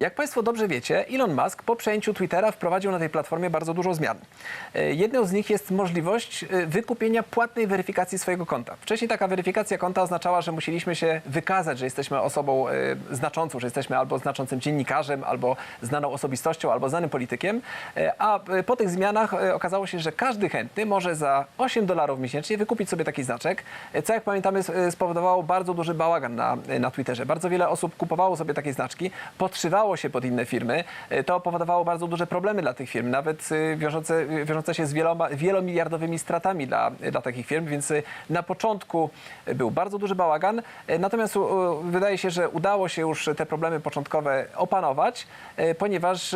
Jak Państwo dobrze wiecie, Elon Musk po przejęciu Twittera wprowadził na tej platformie bardzo dużo zmian. E, Jedną z nich jest możliwość e, wykupienia płatnej weryfikacji swojego konta. Wcześniej taka weryfikacja konta oznaczała, że musieliśmy się wykazać, że jesteśmy osobą e, znaczącą, że jesteśmy albo znaczącym dziennikarzem, albo znaną osobistością, albo znanym politykiem. A po tych zmianach okazało się, że każdy chętny może za 8 dolarów miesięcznie wykupić sobie taki znaczek, co jak pamiętamy spowodowało bardzo duży bałagan na, na Twitterze. Bardzo wiele osób kupowało sobie takie znaczki, podszywało się pod inne firmy. E, To powodowało bardzo duże problemy dla tych firm, nawet e, wiążące, e, wiążące się z wieloma, wielomiliardowymi stratami dla, dla takich firm, więc na początku był bardzo duży bałagan, natomiast wydaje się, że udało się już te problemy początkowe opanować, ponieważ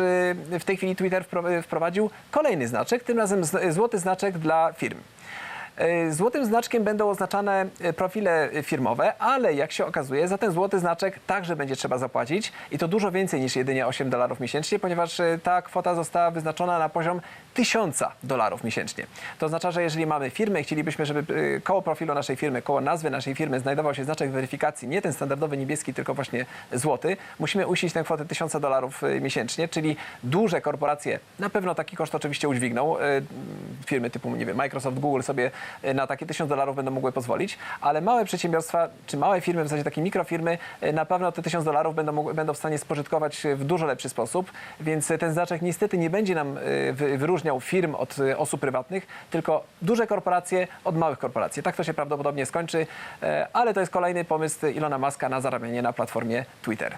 w tej chwili Twitter wpro- wprowadził kolejny znaczek, tym razem złoty znaczek dla firm. E, Złotym znaczkiem będą oznaczane e, profile firmowe, ale jak się okazuje, za ten złoty znaczek także będzie trzeba zapłacić i to dużo więcej niż jedynie 8 dolarów miesięcznie, ponieważ e, ta kwota została wyznaczona na poziom 1000 dolarów miesięcznie. To oznacza, że jeżeli mamy firmę i chcielibyśmy, żeby e, koło profilu naszej firmy, koło nazwy naszej firmy znajdował się znaczek weryfikacji, nie ten standardowy niebieski, tylko właśnie złoty, musimy usić tę kwotę 1000 dolarów e, miesięcznie, czyli duże korporacje na pewno taki koszt oczywiście udźwigną. E, Firmy typu, nie wiem, Microsoft, Google sobie na takie 1000 dolarów będą mogły pozwolić, ale małe przedsiębiorstwa, czy małe firmy, w zasadzie takie mikrofirmy, na pewno te 1000 dolarów będą, będą w stanie spożytkować w dużo lepszy sposób, więc ten znaczek niestety nie będzie nam e, wyróżniał firm od e, osób prywatnych, tylko duże korporacje od małych korporacji. Tak to się prawdopodobnie skończy, e, ale to jest kolejny pomysł Ilona Maska na zarabianie na platformie Twitter.